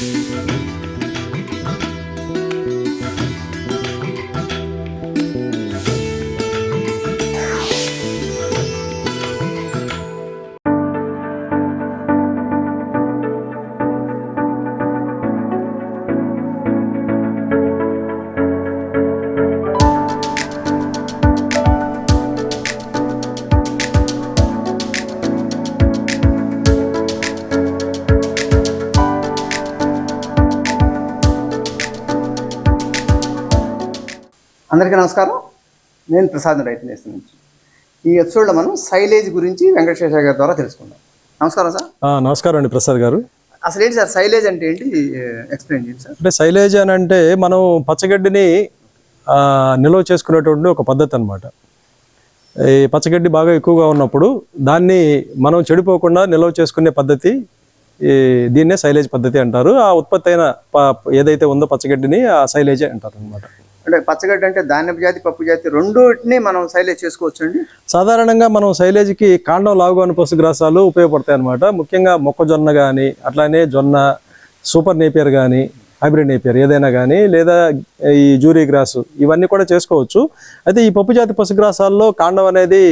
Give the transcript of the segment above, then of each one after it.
Música అందరికీ నమస్కారం. నేను ప్రసాద్ రైతు నేస్తం నుంచి. ఈ ఎపిసోడ్లో మనం సైలేజ్ గురించి వెంకటేశ్వర గారి ద్వారా తెలుసుకుందాం. నమస్కారం సార్. నమస్కారం అండి ప్రసాద్ గారు. అసలు ఏంటి సార్ సైలేజ్ అంటే ఏంటి? ఎక్స్ప్లెయిన్ చేయండి సార్. అంటే సైలేజ్ అని అంటే మనం పచ్చగడ్డిని నిల్వ చేసుకునేటువంటి ఒక పద్ధతి అనమాట ఈ పచ్చగడ్డి బాగా ఎక్కువగా ఉన్నప్పుడు దాన్ని మనం చెడిపోకుండా నిల్వ చేసుకునే పద్ధతి ఈ దీన్నే సైలేజ్ పద్ధతి అంటారు. ఆ ఉత్పత్తి అయిన ఏదైతే ఉందో పచ్చగడ్డిని ఆ సైలేజే అంటారు అనమాట అంటే పచ్చగడ్డ అంటే ధాన్యపు జాతి పప్పు జాతి రెండుని మనం సైలేజ్ చేసుకోవచ్చు అండి? సాధారణంగా మనం సైలేజ్కి కాండం లాగుగాని పశుగ్రాసాలు ఉపయోగపడతాయి అనమాట ముఖ్యంగా మొక్కజొన్న కానీ అట్లానే జొన్న సూపర్ నేపియర్ కానీ హైబ్రిడ్ నేపియర్ ఏదైనా కానీ లేదా ఈ జూరీ గ్రాసు ఇవన్నీ కూడా చేసుకోవచ్చు. అయితే ఈ పప్పు జాతి పశుగ్రాసాల్లో కాండం అనేది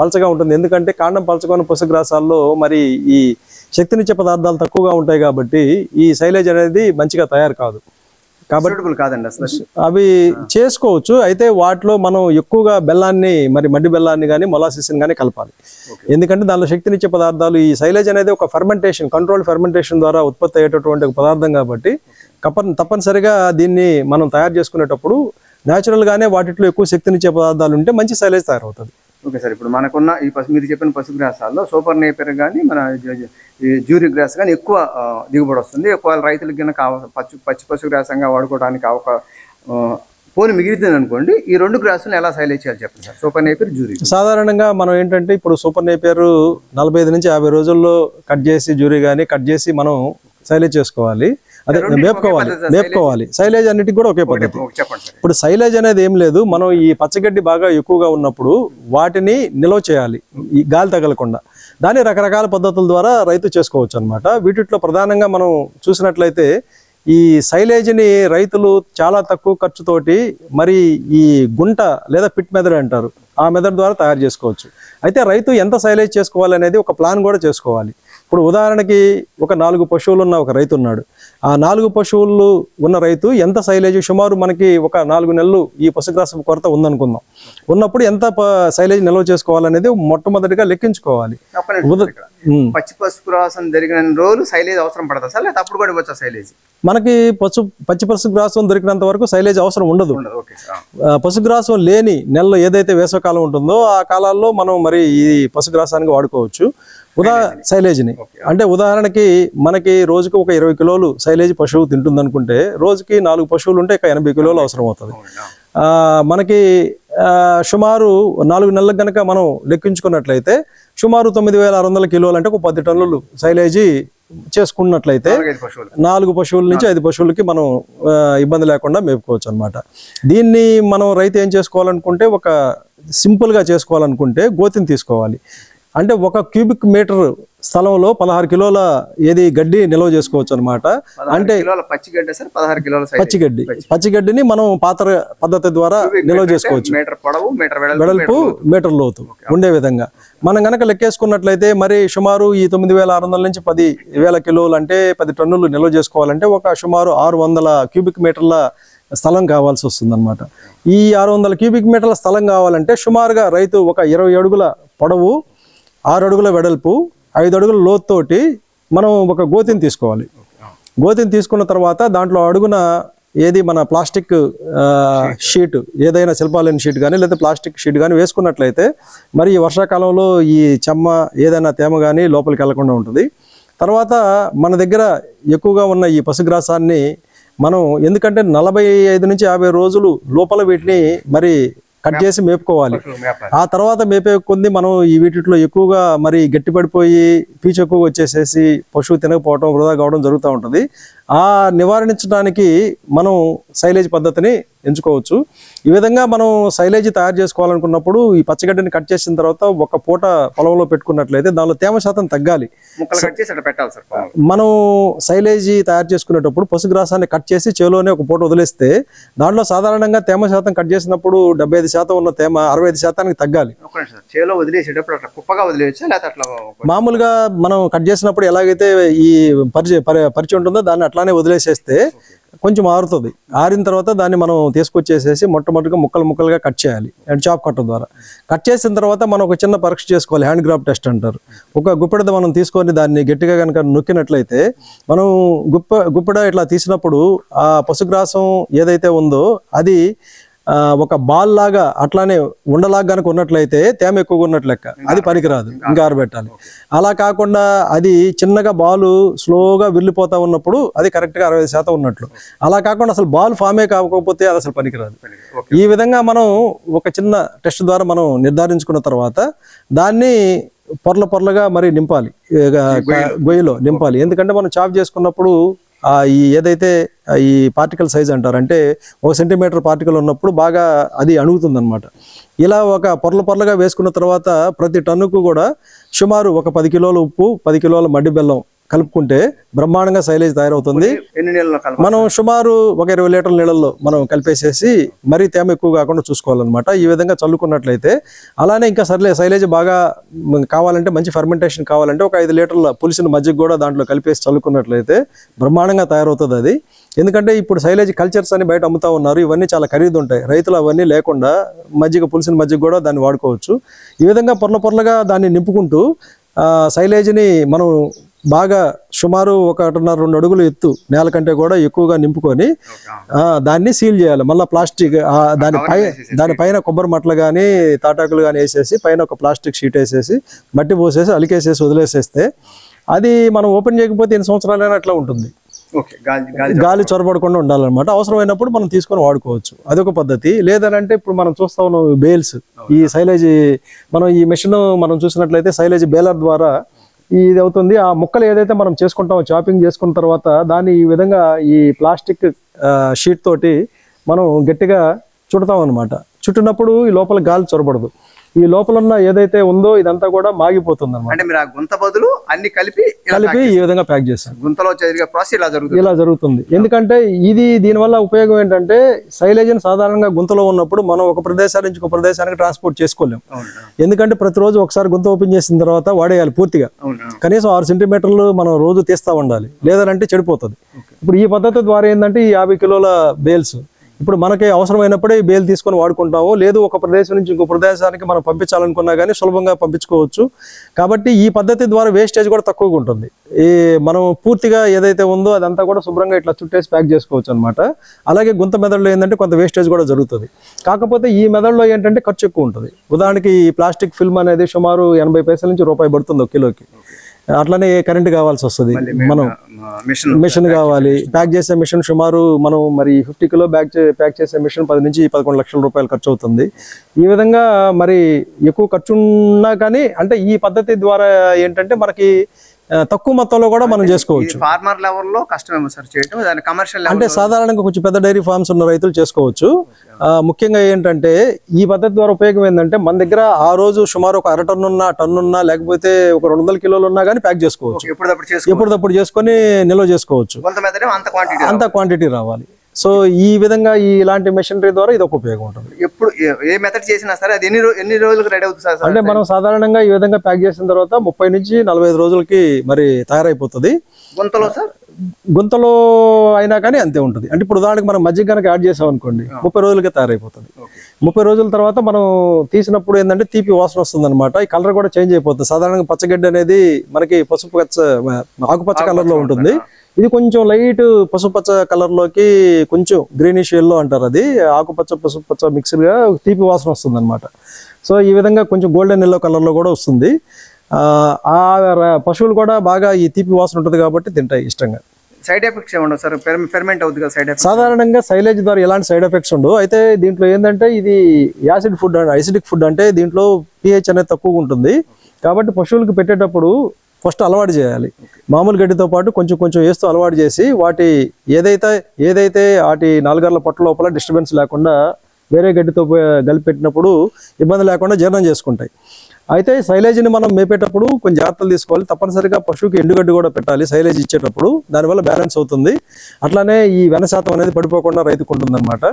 పలచగా ఉంటుంది. ఎందుకంటే కాండం పలచకొని పశుగ్రాసాల్లో మరి ఈ శక్తినిచ్చే పదార్థాలు తక్కువగా ఉంటాయి కాబట్టి ఈ సైలేజ్ అనేది మంచిగా తయారు కాదు. కాబట్టి కాదండి అసలు అవి చేసుకోవచ్చు. అయితే వాటిలో మనం ఎక్కువగా బెల్లాన్ని మరి మడ్డి బెల్లాన్ని కానీ మొలాసిస్ని కానీ కలపాలి. ఎందుకంటే దానిలో శక్తినిచ్చే పదార్థాలు ఈ సైలేజ్ అనేది ఒక ఫెర్మెంటేషన్ కంట్రోల్ ఫెర్మెంటేషన్ ద్వారా ఉత్పత్తి అయ్యేటటువంటి ఒక పదార్థం కాబట్టి తప్పనిసరిగా దీన్ని మనం తయారు చేసుకునేటప్పుడు natural గానే వాటిలో ఎక్కువ శక్తినిచ్చే పదార్థాలు ఉంటే మంచి సైలేజ్ తయారవుతుంది. ఓకే సార్ ఇప్పుడు మనకున్న ఈ పశు మీరు చెప్పిన పశుగ్రాసాల్లో సూపర్ నేపర్ కానీ మన జ్యూరి ఈ గ్రాస్ కానీ ఎక్కువ దిగుబడి వస్తుంది. ఎక్కువ రైతులకు కనుక కావ- పచ్చి పచ్చి పశుగ్రాసంగా వాడుకోవడానికి అవక పోని మిగిలింది అనుకోండి. ఈ రెండు గ్రాసులను ఎలా సైలేజ్ చేయాలి చెప్పండి సార్? సూపర్ నేపర్ జూరి సాధారణంగా మనం ఏంటంటే ఇప్పుడు సూపర్ నేపియర్ నలభై ఐదు నుంచి యాభై రోజుల్లో కట్ చేసి జ్యూరీ కానీ కట్ చేసి మనం సైలేజ్ చేసుకోవాలి. అదే మేపుకోవాలి మేపుకోవాలి. సైలేజ్ అన్నిటికి కూడా ఒకే పద్ధతి. ఇప్పుడు సైలేజ్ అనేది ఏం లేదు మనం ఈ పచ్చగడ్డి బాగా ఎక్కువగా ఉన్నప్పుడు వాటిని నిల్వ చేయాలి ఈ గాలి తగలకుండా. దాన్ని రకరకాల పద్ధతుల ద్వారా రైతు చేసుకోవచ్చు అనమాట వీటిలో ప్రధానంగా మనం చూసినట్లయితే ఈ సైలేజ్ని రైతులు చాలా తక్కువ ఖర్చుతోటి మరి ఈ గుంట లేదా పిట్ మెథడ్ అంటారు ఆ మెథడ్ ద్వారా తయారు చేసుకోవచ్చు. అయితే రైతు ఎంత సైలేజ్ చేసుకోవాలి అనేది ఒక ప్లాన్ కూడా చేసుకోవాలి. ఇప్పుడు ఉదాహరణకి ఒక నాలుగు పశువులు ఉన్న ఒక రైతు ఉన్నాడు. ఆ నాలుగు పశువులు ఉన్న రైతు ఎంత సైలేజ్? సుమారు మనకి ఒక నాలుగు నెలలు ఈ పశుగ్రాసం కొరత ఉందనుకుందాం. ఉన్నప్పుడు ఎంత సైలేజ్ నిల్వ చేసుకోవాలనేది మొట్టమొదటిగా లెక్కించుకోవాలి. పచ్చి పసుపు రాసం జరిగిన రోజులు సైలేజ్ అవసరం పడతా సార్? లేదా అప్పుడు కూడా ఇవ్వచ్చా సైలేజ్? మనకి పశు పచ్చి పశుగ్రాసం దొరికినంత వరకు సైలేజ్ అవసరం ఉండదు. పశుగ్రాసం లేని నెలలో ఏదైతే వేసవకాలం ఉంటుందో ఆ కాలాల్లో మనం మరి ఈ పశుగ్రాసానికి వాడుకోవచ్చు. ఉదా సైలేజ్ని అంటే ఉదాహరణకి మనకి రోజుకి ఒక ఇరవై కిలోలు సైలేజ్ పశువు తింటుంది అనుకుంటే రోజుకి నాలుగు పశువులు ఉంటే ఇక ఎనభై కిలోలు అవసరం అవుతుంది మనకి సుమారు నాలుగు నెలలకు కనుక మనం లెక్కించుకున్నట్లయితే సుమారు తొమ్మిది వేల ఆరు వందల కిలోలు అంటే ఒక పది టన్నులు సైలేజీ చేసుకున్నట్లయితే నాలుగు పశువుల నుంచి ఐదు పశువులకి మనం ఇబ్బంది లేకుండా మేపుకోవచ్చు అనమాట దీన్ని మనం రైతు ఏం చేసుకోవాలనుకుంటే ఒక సింపుల్గా చేసుకోవాలనుకుంటే గోతిని తీసుకోవాలి. అంటే ఒక క్యూబిక్ మీటర్ స్థలంలో పదహారు కిలోల ఏది గడ్డి నిల్వ చేసుకోవచ్చు అనమాట అంటే కిలోల పచ్చి గడ్డ సార్ పదహారు కిలోల పచ్చిగడ్డి పచ్చిగడ్డిని మనం పాత్ర పద్ధతి ద్వారా నిల్వ చేసుకోవచ్చు. మీటర్ పొడవు మీటర్ వెడల్పు మీటర్ లోతు. ఉండే విధంగా. మనం గనక లెక్కేసుకున్నట్లయితే మరి సుమారు ఈ తొమ్మిది వేల ఆరు వందల నుంచి పది వేల కిలోలు అంటే పది టన్నులు నిల్వ చేసుకోవాలంటే ఒక సుమారు ఆరు వందల క్యూబిక్ మీటర్ల స్థలం కావాల్సి వస్తుంది ఈ ఆరు వందల క్యూబిక్ మీటర్ల స్థలం కావాలంటే సుమారుగా రైతు ఒక ఇరవై అడుగుల పొడవు ఆరు అడుగుల వెడల్పు ఐదు అడుగుల లోతుతోటి మనం ఒక గోతిని తీసుకోవాలి. గోతిని తీసుకున్న తర్వాత దాంట్లో అడుగున ఏది మన ప్లాస్టిక్ షీట్ ఏదైనా శిల్పాలైన షీట్ కానీ లేదా ప్లాస్టిక్ షీట్ కానీ వేసుకున్నట్లయితే మరి ఈ వర్షాకాలంలో ఈ చెమ్మ ఏదైనా తేమ కానీ లోపలికి వెళ్ళకుండా ఉంటుంది. తర్వాత మన దగ్గర ఎక్కువగా ఉన్న ఈ పశుగ్రాసాన్ని మనం ఎందుకంటే నలభై ఐదు నుంచి యాభై రోజులు లోపల వీటిని మరి కట్ చేసి మేపుకోవాలి. ఆ తర్వాత మేపే కొంది మనం ఈ వీటిలో ఎక్కువగా మరి గట్టిపడిపోయి పీచు ఎక్కువ వచ్చేసేసి పశువు తినకపోవడం వృధా కావడం జరుగుతూ ఉంటుంది. ఆ నివారించడానికి మనం సైలేజ్ పద్ధతిని ఎంచుకోవచ్చు. ఈ విధంగా మనం సైలేజ్ తయారు చేసుకోవాలనుకున్నప్పుడు ఈ పచ్చగడ్డిని కట్ చేసిన తర్వాత ఒక పూట పొలంలో పెట్టుకున్నట్లయితే దానిలో తేమ శాతం తగ్గాలి. మనం సైలేజీ తయారు చేసుకునేటప్పుడు పశుగ్రాసాన్ని కట్ చేసి చేలోనే ఒక పూట వదిలేస్తే దాంట్లో సాధారణంగా తేమ శాతం కట్ చేసినప్పుడు డెబ్బై ఐదు శాతం ఉన్న తేమ అరవై ఐదు శాతానికి తగ్గాలి. చేలో వదిలేసేటప్పుడు అట్లా కుప్పగా వదిలేయచ్చా? లేకపోతే అట్లా ఒక- మామూలుగా మనం కట్ చేసినప్పుడు ఎలాగైతే ఈ పరిచయ పరి- పరిచయం ఉంటుందో దాన్ని అట్లానే వదిలేసేస్తే కొంచెం ఆరుతుంది. ఆరిన తర్వాత దాన్ని మనం తీసుకొచ్చేసేసి మొట్టమొదటిగా ముక్కలు ముక్కలుగా కట్ చేయాలి. అండ్ చాప్ కట్టర్ ద్వారా. కట్ చేసిన తర్వాత మనం ఒక చిన్న పరీక్ష చేసుకోవాలి. హ్యాండ్ గ్రాఫ్ టెస్ట్ అంటారు. ఒక గుప్పెడ మనం తీసుకొని దాన్ని గట్టిగా కనుక నొక్కినట్లయితే మనం గుప్ప గుప్పెడ ఇట్లా తీసినప్పుడు ఆ పశుగ్రాసం ఏదైతే ఉందో అది ఒక బాల్ లాగా అట్లానే ఉండలాగా కనుక ఉన్నట్లయితే తేమ ఎక్కువగా ఉన్నట్లు లెక్క. అది పనికిరాదు. ఇంకా ఆరబెట్టాలి. అలా కాకుండా అది చిన్నగా బాలు స్లోగా వెళ్ళిపోతా ఉన్నప్పుడు అది కరెక్ట్గా అరవై శాతం ఉన్నట్లు. అలా కాకుండా అసలు బాల్ ఫామే కాకపోతే అది అసలు పనికిరాదు. ఈ విధంగా మనం ఒక చిన్న టెస్ట్ ద్వారా మనం నిర్ధారించుకున్న తర్వాత దాన్ని పొరల పొరలుగా మరి నింపాలి. గొయ్యిలో. నింపాలి. ఎందుకంటే మనం చాప్ చేసుకున్నప్పుడు ఈ ఏదైతే ఈ పార్టికల్ సైజ్ అంటారు అంటే ఒక సెంటీమీటర్ పార్టికల్ ఉన్నప్పుడు బాగా అది అణుగుతుంది ఇలా ఒక పొరల పొరలుగా వేసుకున్న తర్వాత ప్రతి టన్నుకు కూడా సుమారు ఒక పది కిలోల ఉప్పు పది కిలోల మడ్డి బెల్లం కలుపుకుంటే బ్రహ్మాండంగా సైలేజ్ తయారవుతుంది. మనం సుమారు ఒక ఇరవై లీటర్ల నీళ్ళల్లో మనం కలిపేసేసి మరీ తేమ ఎక్కువ కాకుండా చూసుకోవాలన్నమాట. ఈ విధంగా చల్లుకున్నట్లయితే అలానే ఇంకా సర్లే సైలేజ్ బాగా కావాలంటే మంచి ఫర్మెంటేషన్ కావాలంటే ఒక ఐదు లీటర్ల పులిసిన మజ్జిగ కూడా దాంట్లో కలిపేసి చల్లుకున్నట్లయితే బ్రహ్మాండంగా తయారవుతుంది అది. ఎందుకంటే ఇప్పుడు సైలేజ్ కల్చర్స్ అని బయట అమ్ముతా ఉన్నారు. ఇవన్నీ చాలా ఖరీదు ఉంటాయి రైతులు అవన్నీ లేకుండా మజ్జిగ పులిసిన మజ్జిగ కూడా దాన్ని వాడుకోవచ్చు. ఈ విధంగా పొరల పొరలుగా దాన్ని నింపుకుంటూ సైలేజ్ని మనం బాగా సుమారు ఒకటిన్నర రెండు అడుగులు ఎత్తు నేల కంటే కూడా ఎక్కువగా నింపుకొని దాన్ని సీల్ చేయాలి. మళ్ళీ ప్లాస్టిక్ దాని పై దాని పైన కొబ్బరి మట్టలు కానీ తాటాకులు కానీ వేసేసి పైన ఒక ప్లాస్టిక్ షీట్ వేసేసి మట్టి పోసేసి అలికేసేసి వదిలేసేస్తే అది మనం ఓపెన్ చేయకపోతే ఎన్ని సంవత్సరాలైనా అట్లా ఉంటుంది. గాలి చొరబడకుండా ఉండాలన్నమాట. అవసరమైనప్పుడు మనం తీసుకొని వాడుకోవచ్చు. అదొక పద్ధతి. లేదనంటే ఇప్పుడు మనం చూస్తా ఉన్నాం బేల్స్ ఈ సైలేజ్ మనం ఈ మెషిన్ మనం చూసినట్లయితే సైలేజ్ బేలర్ ద్వారా ఇది అవుతుంది ఆ ముక్కలు ఏదైతే మనం చేసుకుంటామో చాపింగ్ చేసుకున్న తర్వాత దాన్ని ఈ విధంగా ఈ ప్లాస్టిక్ షీట్ తోటి మనం గట్టిగా చుడతాం అనమాట చుట్టినప్పుడు ఈ లోపల గాలి చొరబడదు. ఈ లోపల ఉన్న ఏదైతే ఉందో ఇదంతా కూడా మాగిపోతుంది అనమాట అంటే మీరు ఆ గుంత బదులు అన్ని కలిపి కలిపి ఈ విధంగా ప్యాక్ చేస్తాం గుంతలో జరిగే ప్రాసెస్ ఇలా జరుగుతుంది. ఇలా జరుగుతుంది. ఎందుకంటే ఇది దీనివల్ల ఉపయోగం ఏంటంటే సైలేజ్ని సాధారణంగా గుంతలో ఉన్నప్పుడు మనం ఒక ప్రదేశాల నుంచి ఒక ప్రదేశానికి ట్రాన్స్పోర్ట్ చేసుకోలేం. అవును. ఎందుకంటే ప్రతిరోజు ఒకసారి గుంత ఓపెన్ చేసిన తర్వాత వాడేయాలి పూర్తిగా. కనీసం ఆరు సెంటీమీటర్లు మనం రోజు తీస్తా ఉండాలి. లేదంటే చెడిపోతుంది. ఇప్పుడు ఈ పద్ధతి ద్వారా ఏంటంటే ఈ యాభై కిలోల బేల్స్ ఇప్పుడు మనకి అవసరమైనప్పుడే ఈ బేల్ తీసుకొని వాడుకుంటాము లేదు ఒక ప్రదేశం నుంచి ఇంకో ప్రదేశానికి మనం పంపించాలనుకున్నా కానీ సులభంగా పంపించుకోవచ్చు. కాబట్టి ఈ పద్ధతి ద్వారా వేస్టేజ్ కూడా తక్కువగా ఉంటుంది. ఈ మనం పూర్తిగా ఏదైతే ఉందో అదంతా కూడా శుభ్రంగా ఇట్లా చుట్టేసి ప్యాక్ చేసుకోవచ్చు అనమాట అలాగే గుంత మెదడులో ఏంటంటే కొంత వేస్టేజ్ కూడా జరుగుతుంది. కాకపోతే ఈ మెదడులో ఏంటంటే ఖర్చు ఎక్కువ ఉంటుంది. ఉదాహరణకి ఈ ప్లాస్టిక్ ఫిల్మ్ అనేది సుమారు ఎనభై పైసల నుంచి రూపాయి పడుతుంది ఒక కిలోకి. అట్లనే కరెంట్ కావాల్సి వస్తుంది. మనం మిషన్ కావాలి. ప్యాక్ చేసే మిషన్ సుమారు మనం మరి ఫిఫ్టీ కిలో బ్యాక్ ప్యాక్ చేసే మిషన్ పది నుంచి పదకొండు లక్షల రూపాయలు ఖర్చు అవుతుంది. ఈ విధంగా మరి ఎక్కువ ఖర్చు ఉన్నా కానీ అంటే ఈ పద్ధతి ద్వారా ఏంటంటే మనకి తక్కువ మొత్తంలో కూడా మనం చేసుకోవచ్చు. ఫార్మర్ లెవెల్లో కష్టమేమో సార్ చేయటం దాని కమర్షియల్ అంటే సాధారణంగా కొంచెం పెద్ద డైరీ ఫార్మ్స్ ఉన్న రైతులు చేసుకోవచ్చు. ముఖ్యంగా ఏంటంటే ఈ పద్ధతి ద్వారా ఉపయోగం ఏంటంటే మన దగ్గర ఆ రోజు సుమారు ఒక అర టన్ను ఉన్నా టన్ను ఉన్నా లేకపోతే ఒక రెండు వందల కిలోలు ఉన్నా కానీ ప్యాక్ చేసుకోవచ్చు. ఎప్పుడప్పుడు చేసుకొని నిల్వ చేసుకోవచ్చు. అంత క్వాంటిటీ రావాలి. సో ఈ విధంగా ఈ ఇలాంటి మెషినరీ ద్వారా ఇది ఒక ఉపయోగం ఉంటుంది. ఎప్పుడు ఏ- మెథడ్ చేసినా సరే అది ఎన్ని ఎన్ని రోజులకు రెడీ అవుతుంది సార్? అంటే మనం సాధారణంగా ఈ విధంగా ప్యాక్ చేసిన తర్వాత ముప్పై నుంచి నలభై ఐదు రోజులకి మరి తయారైపోతుంది. గుంతలో సార్? గుంతలో అయినా కానీ అంతే ఉంటుంది. అంటే ఇప్పుడు ఉదాహరణకి మనం మజ్జిగ కనుక యాడ్ చేసాం అనుకోండి ముప్పై రోజులకే తయారైపోతుంది. ముప్పై రోజుల తర్వాత మనం తీసినప్పుడు ఏంటంటే తీపి వాసన వస్తుంది అనమాట ఈ కలర్ కూడా చేంజ్ అయిపోతుంది. సాధారణంగా పచ్చగడ్డి అనేది మనకి పసుపు పచ్చ ఆకుపచ్చ కలర్లో ఉంటుంది. ఇది కొంచెం లైట్ పసుపచ్చ కలర్లోకి కొంచెం గ్రీనిష్ ఎల్లో అంటారు అది. ఆకుపచ్చ పసుపు పచ్చ మిక్స్డ్గా తీపి వాసన వస్తుంది అనమాట సో ఈ విధంగా కొంచెం గోల్డెన్ ఎల్లో కలర్లో కూడా వస్తుంది. ఆ, పశువులు కూడా బాగా ఈ తీపి వాసన ఉంటుంది కాబట్టి తింటాయి ఇష్టంగా. సైడ్ ఎఫెక్ట్స్ ఏముండవు సార్? ఫెర్మెంట్ అవుతుంది కదా సైడ్ ఎఫెక్ట్ సాధారణంగా సైలేజ్ ద్వారా ఎలాంటి సైడ్ ఎఫెక్ట్స్ ఉండవు. అయితే దీంట్లో ఏంటంటే ఇది acid food and acidic food అంటే దీంట్లో పిహెచ్ అనేది తక్కువగా ఉంటుంది. కాబట్టి పశువులకు పెట్టేటప్పుడు ఫస్ట్ అలవాటు చేయాలి. మామూలు గడ్డితో పాటు కొంచెం కొంచెం వేస్తూ అలవాటు చేసి వాటి ఏదైతే ఏదైతే వాటి నాలుగర్ల పొట్ట లోపల డిస్టర్బెన్స్ లేకుండా వేరే గడ్డితో కలిపి పెట్టినప్పుడు ఇబ్బంది లేకుండా జీర్ణం చేసుకుంటాయి. అయితే సైలేజీని మనం మేపేటప్పుడు కొంచెం జాగ్రత్తలు తీసుకోవాలి. తప్పనిసరిగా పశువుకి ఎండుగడ్డి కూడా పెట్టాలి సైలేజ్ ఇచ్చేటప్పుడు. దానివల్ల బ్యాలెన్స్ అవుతుంది. అట్లానే ఈ వెన శాతం అనేది పడిపోకుండా రైతుకు ఉంటుందన్నమాట.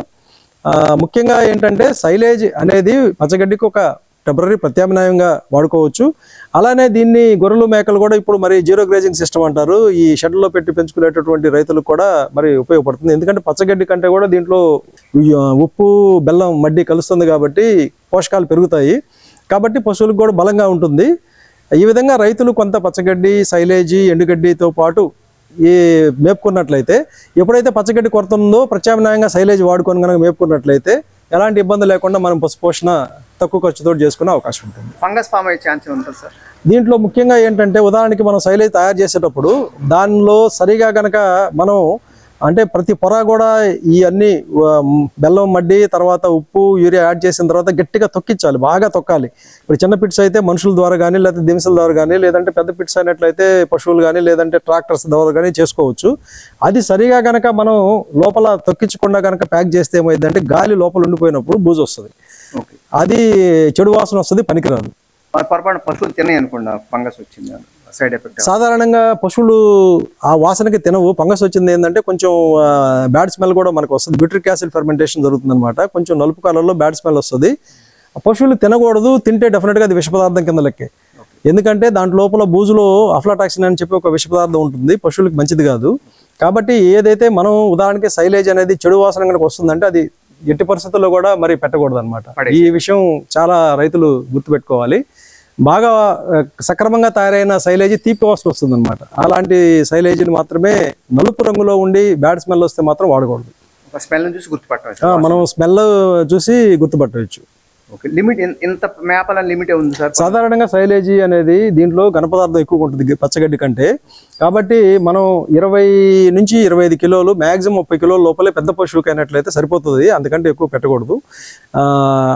ముఖ్యంగా ఏంటంటే సైలేజ్ అనేది పచ్చగడ్డికి ఒక టెంపరీ ప్రత్యామ్నాయంగా వాడుకోవచ్చు. అలానే దీన్ని గొర్రెలు మేకలు కూడా ఇప్పుడు మరి జీరో గ్రేజింగ్ సిస్టమ్ అంటారు. ఈ షెడ్లో పెట్టి పెంచుకునేటటువంటి రైతులకు కూడా మరి ఉపయోగపడుతుంది. ఎందుకంటే పచ్చగడ్డి కంటే కూడా దీంట్లో ఉప్పు బెల్లం మడ్డి కలుస్తుంది కాబట్టి పోషకాలు పెరుగుతాయి. కాబట్టి పశువులకు కూడా బలంగా ఉంటుంది. ఈ విధంగా రైతులు కొంత పచ్చగడ్డి సైలేజీ ఎండుగడ్డితో పాటు ఈ మేపుకున్నట్లయితే ఎప్పుడైతే పచ్చగడ్డి కొరత ఉందో ప్రత్యామ్నాయంగా సైలేజ్ వాడుకొని కనుక మేపుకున్నట్లయితే ఎలాంటి ఇబ్బంది లేకుండా మనం పశు పోషణ తక్కువ ఖర్చుతో చేసుకునే అవకాశం ఉంటుంది. ఫంగస్ ఫామ్ అయ్యే ఛాన్స్ ఉంటుంది సార్. దీంట్లో ముఖ్యంగా ఏంటంటే ఉదాహరణకి మనం సైలేజ్ తయారు చేసేటప్పుడు దానిలో సరిగా గనక మనం అంటే ప్రతి పొర కూడా ఈ అన్ని ఆ, బెల్లం మడ్డి తర్వాత ఉప్పు యూరియా యాడ్ చేసిన తర్వాత గట్టిగా తొక్కించాలి బాగా తొక్కాలి. ఇప్పుడు చిన్న పిట్స్ అయితే మనుషుల ద్వారా కానీ లేకపోతే దినుసుల ద్వారా కానీ లేదంటే పెద్ద పిట్స్ అయినట్లయితే పశువులు కానీ లేదంటే ట్రాక్టర్స్ ద్వారా కానీ చేసుకోవచ్చు. అది సరిగా గనక మనం లోపల తొక్కించకుండా గనక ప్యాక్ చేస్తే ఏమైందంటే గాలి లోపల ఉండిపోయినప్పుడు బూజు వస్తుంది. అది చెడు వాసన వస్తుంది పనికిరాదు. పొరపాటు పశువులు తినే అనుకోండి ఫంగస్ వచ్చింది సైడ్ ఎఫెక్ట్ సాధారణంగా పశువులు ఆ వాసనకి తినవు. ఫంగస్ వచ్చింది ఏంటంటే కొంచెం బ్యాడ్ స్మెల్ కూడా మనకు వస్తుంది. బ్యూట్రిక్ యాసిడ్ ఫెర్మెంటేషన్ జరుగుతుంది అనమాట కొంచెం నలుపు కలర్లో బ్యాడ్ స్మెల్ వస్తుంది. ఆ పశువులు తినకూడదు. తింటే డెఫినెట్గా అది విష పదార్థం కింద లెక్కే. ఎందుకంటే దాంట్ లోపల బూజులో అఫ్లాటాక్సిన్ అని చెప్పి ఒక విష పదార్థం ఉంటుంది. పశువులకు మంచిది కాదు. కాబట్టి ఏదైతే మనం ఉదాహరణకి సైలేజ్ అనేది చెడు వాసన కనుక వస్తుందంటే అది ఎట్టి పరిస్థితుల్లో కూడా మరి పెట్టకూడదు అనమాట ఈ విషయం చాలా రైతులు గుర్తుపెట్టుకోవాలి. బాగా సక్రమంగా తయారైన శైలేజీ తీపి వాసన వస్తుంది అనమాట అలాంటి శైలేజీని మాత్రమే నలుపు రంగులో ఉండి బ్యాడ్ స్మెల్ వస్తే మాత్రం వాడకూడదు. స్మెల్ చూసి గుర్తుపట్టవచ్చు. మనం స్మెల్ చూసి గుర్తుపట్టవచ్చు. ఓకే లిమిట్ ఇంత మేపాలని లిమిట్ ఉంది సార్? సాధారణంగా శైలేజీ అనేది దీంట్లో ఘనపదార్థం ఎక్కువగా ఉంటుంది పచ్చగడ్డి కంటే. కాబట్టి మనం ఇరవై నుంచి ఇరవై ఐదు కిలోలు మ్యాక్సిమం ముప్పై కిలోల లోపలే పెద్ద పశువుకి అయినట్లయితే సరిపోతుంది. అందుకంటే ఎక్కువ పెట్టకూడదు. ఆ,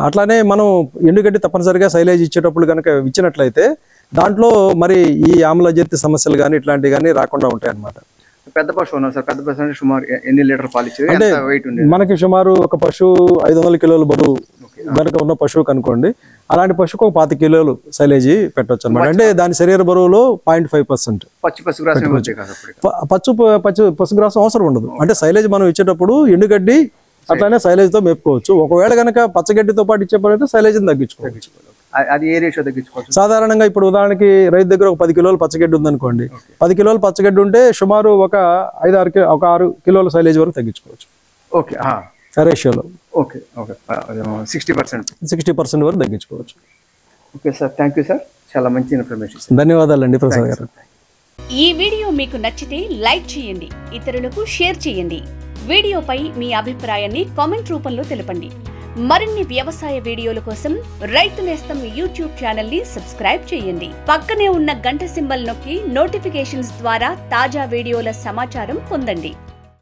అట్లానే మనం ఎండుగడ్డి తప్పనిసరిగా శైలేజ్ ఇచ్చేటప్పుడు కనుక ఇచ్చినట్లయితే దాంట్లో మరి ఈ ఆమ్లజర్తి సమస్యలు కానీ ఇట్లాంటివి కానీ రాకుండా ఉంటాయి అన్నమాట పెద్ద పశువు ఉన్నారు సార్. పెద్ద పశువు సుమారు ఎన్ని లీటర్ పాలు ఇచ్చేది? అంటే వెయిట్ ఉండేది? మనకి సుమారు ఒక పశువు ఐదు వందల కిలోలు బరువు కనుక ఉన్న పశువుకి అనుకోండి అలాంటి పశువుకు ఒక పాతి కిలోలు శైలేజీ పెట్టొచ్చు అనమాట అంటే దాని శరీర బరువులో పాయింట్ ఫైవ్ పర్సెంట్. పచ్చి పచ్చు పచ్చు. పశుగ్రాసం అవసరం ఉండదు. అంటే శైలేజ్ మనం ఇచ్చేటప్పుడు ఎండుగడ్డి అట్లానే శైలేజ్తో మేపుకోవచ్చు. ఒకవేళ కనుక పచ్చగడ్డితో పాటు ఇచ్చే పని అయితే శైలేజ్ని తగ్గించుకోవచ్చు. అది ఏ రేషియో తగ్గించుకోవచ్చు? సాధారణంగా ఇప్పుడు ఉదాహరణకి రైతు దగ్గర ఒక పది కిలోలు పచ్చగడ్డి ఉందనుకోండి. పది కిలోలు పచ్చగడ్డి ఉంటే సుమారు ఒక ఐదు ఆరు ఒక ఆరు కిలోల శైలేజ్ వరకు తగ్గించుకోవచ్చు. ఓకే. రేషియోలో. Okay okay. Sixty percent. Sixty percent వరకు తగ్గించుకోవచ్చు. Okay sir. Thank you sir. చాలా మంచి ఇన్ఫర్మేషన్ ధన్యవాదాలండి ప్రసాద్ గారు. ఈ వీడియో మీకు నచ్చితే లైక్ చేయండి ఇతరులకు షేర్ చేయండి. వీడియోపై మీ అభిప్రాయాన్ని కామెంట్ రూపంలో తెలపండి. మరిన్ని వ్యవసాయ వీడియోల కోసం రైతు నేస్తం యూట్యూబ్ ఛానల్ని సబ్స్క్రైబ్ చేయండి. పక్కనే ఉన్న గంట సింబల్ నొక్కి నోటిఫికేషన్స్ ద్వారా తాజా వీడియోల సమాచారం పొందండి.